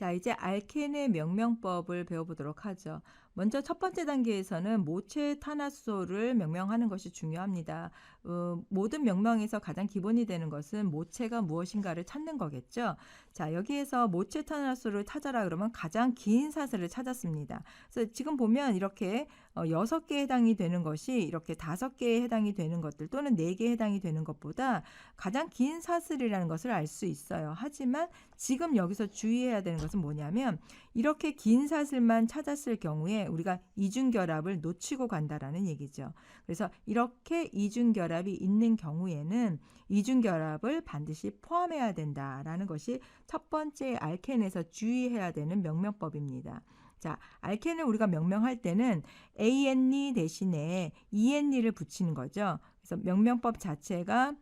자, 이제 알켄의 명명법을 배워보도록 하죠. 먼저 첫 번째 단계에서는 모체 탄화소를 명명하는 것이 중요합니다. 어, 모든 명명에서 가장 기본이 되는 것은 모체가 무엇인가를 찾는 거겠죠. 자, 여기에서 모체 탄화소를 찾아라 그러면 가장 긴 사슬을 찾았습니다. 그래서 지금 보면 이렇게 어, 여섯 개에 해당이 되는 것이 이렇게 다섯 개에 해당이 되는 것들 또는 네 개에 해당이 되는 것보다 가장 긴 사슬이라는 것을 알 수 있어요. 하지만 지금 여기서 주의해야 되는 것은 뭐냐면 이렇게 긴 사슬만 찾았을 경우에 우리가 이중결합을 놓치고 간다라는 얘기죠. 그래서 이렇게 이중결합이 있는 경우에는 이중결합을 반드시 포함해야 된다라는 것이 첫 번째 알켄에서 주의해야 되는 명명법입니다. 자, 알켄을 우리가 명명할 때는 ANE 대신에 ENE를 붙이는 거죠. 그래서 명명법 자체가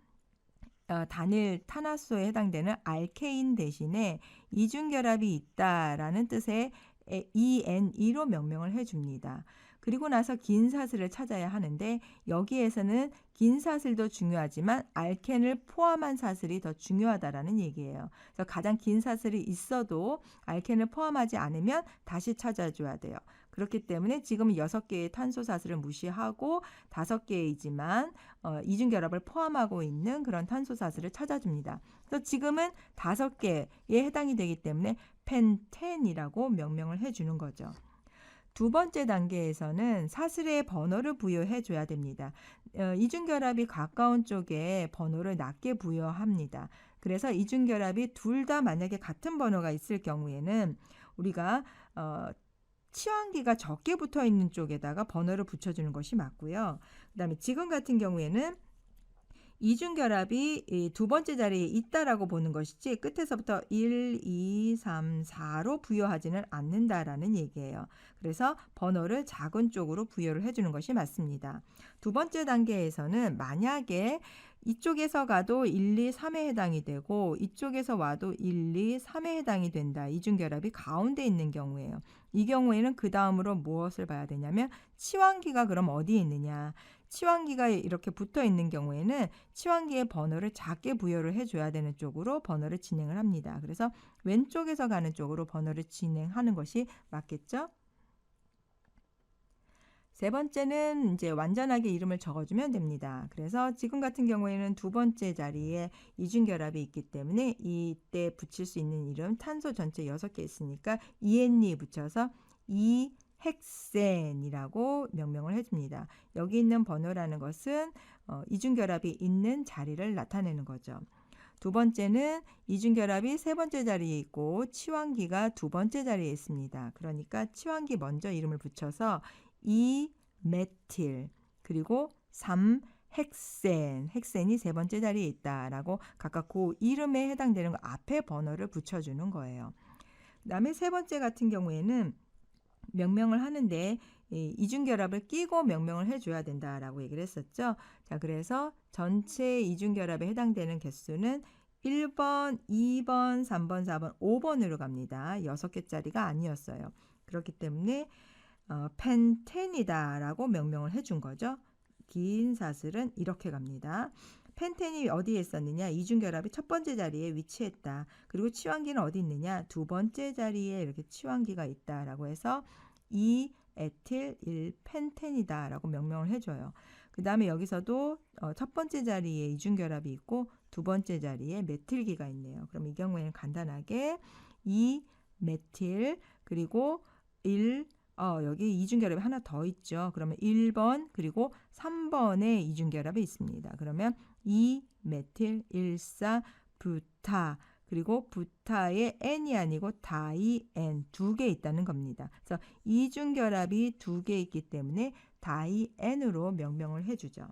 어, 단일 탄화수에 해당되는 알케인 대신에 이중결합이 있다라는 뜻의 ENE로 명명을 해줍니다. 그리고 나서 긴 사슬을 찾아야 하는데 여기에서는 긴 사슬도 중요하지만 알켄을 포함한 사슬이 더 중요하다라는 얘기예요. 그래서 가장 긴 사슬이 있어도 알켄을 포함하지 않으면 다시 찾아줘야 돼요. 그렇기 때문에 지금 여섯 개의 탄소 사슬을 무시하고 다섯 개이지만 어, 이중 결합을 포함하고 있는 그런 탄소 사슬을 찾아줍니다. 그래서 지금은 다섯 개에 해당이 되기 때문에 펜텐이라고 명명을 해주는 거죠. 두 번째 단계에서는 사슬의 번호를 부여해 줘야 됩니다. 어, 이중결합이 가까운 쪽에 번호를 낮게 부여합니다. 그래서 이중결합이 둘 다 만약에 같은 번호가 있을 경우에는 우리가 어, 치환기가 적게 붙어 있는 쪽에다가 번호를 붙여주는 것이 맞고요. 그 다음에 지금 같은 경우에는 이중결합이 두 번째 자리에 있다라고 보는 것이지 끝에서부터 1, 2, 3, 4로 부여하지는 않는다라는 얘기예요. 그래서 번호를 작은 쪽으로 부여를 해주는 것이 맞습니다. 두 번째 단계에서는 만약에 이쪽에서 가도 1, 2, 3에 해당이 되고 이쪽에서 와도 1, 2, 3에 해당이 된다. 이중결합이 가운데 있는 경우에요. 이 경우에는 그 다음으로 무엇을 봐야 되냐면 치환기가 그럼 어디에 있느냐. 치환기가 이렇게 붙어 있는 경우에는 치환기의 번호를 작게 부여를 해줘야 되는 쪽으로 번호를 진행을 합니다. 그래서 왼쪽에서 가는 쪽으로 번호를 진행하는 것이 맞겠죠? 세 번째는 이제 완전하게 이름을 적어주면 됩니다. 그래서 지금 같은 경우에는 두 번째 자리에 이중결합이 있기 때문에 이때 붙일 수 있는 이름 탄소 전체 여섯 개 있으니까 ENE 붙여서 이 헥센이라고 명명을 해줍니다. 여기 있는 번호라는 것은 어, 이중결합이 있는 자리를 나타내는 거죠. 두 번째는 이중결합이 세 번째 자리에 있고 치환기가 두 번째 자리에 있습니다. 그러니까 치환기 먼저 이름을 붙여서 이 메틸 그리고 3 헥센, 헥센이 세 번째 자리에 있다라고 각각 그 이름에 해당되는 거 앞에 번호를 붙여주는 거예요. 그다음에 세 번째 같은 경우에는 명명을 하는데 이중결합을 끼고 명명을 해줘야 된다라고 얘기를 했었죠. 자, 그래서 전체 이중결합에 해당되는 개수는 1번, 2번, 3번, 4번, 5번으로 갑니다. 6개짜리가 아니었어요. 그렇기 때문에 어, 펜텐이다라고 명명을 해준 거죠. 긴 사슬은 이렇게 갑니다. 펜텐이 어디에 있었느냐? 이중결합이 첫 번째 자리에 위치했다. 그리고 치환기는 어디 있느냐? 두 번째 자리에 이렇게 치환기가 있다라고 해서 이 에틸 1 펜텐이다라고 명명을 해줘요. 그 다음에 여기서도 어, 첫 번째 자리에 이중결합이 있고 두 번째 자리에 메틸기가 있네요. 그럼 이 경우에는 간단하게 이 메틸 그리고 1 어, 여기 이중결합이 하나 더 있죠. 그러면 1번 그리고 3번에 이중결합이 있습니다. 그러면 2 메틸 1사 부타 그리고 부타의 n이 아니고 다이 n 두개 있다는 겁니다. 그래서 이중결합이 두 개 있기 때문에 다이 n으로 명명을 해주죠.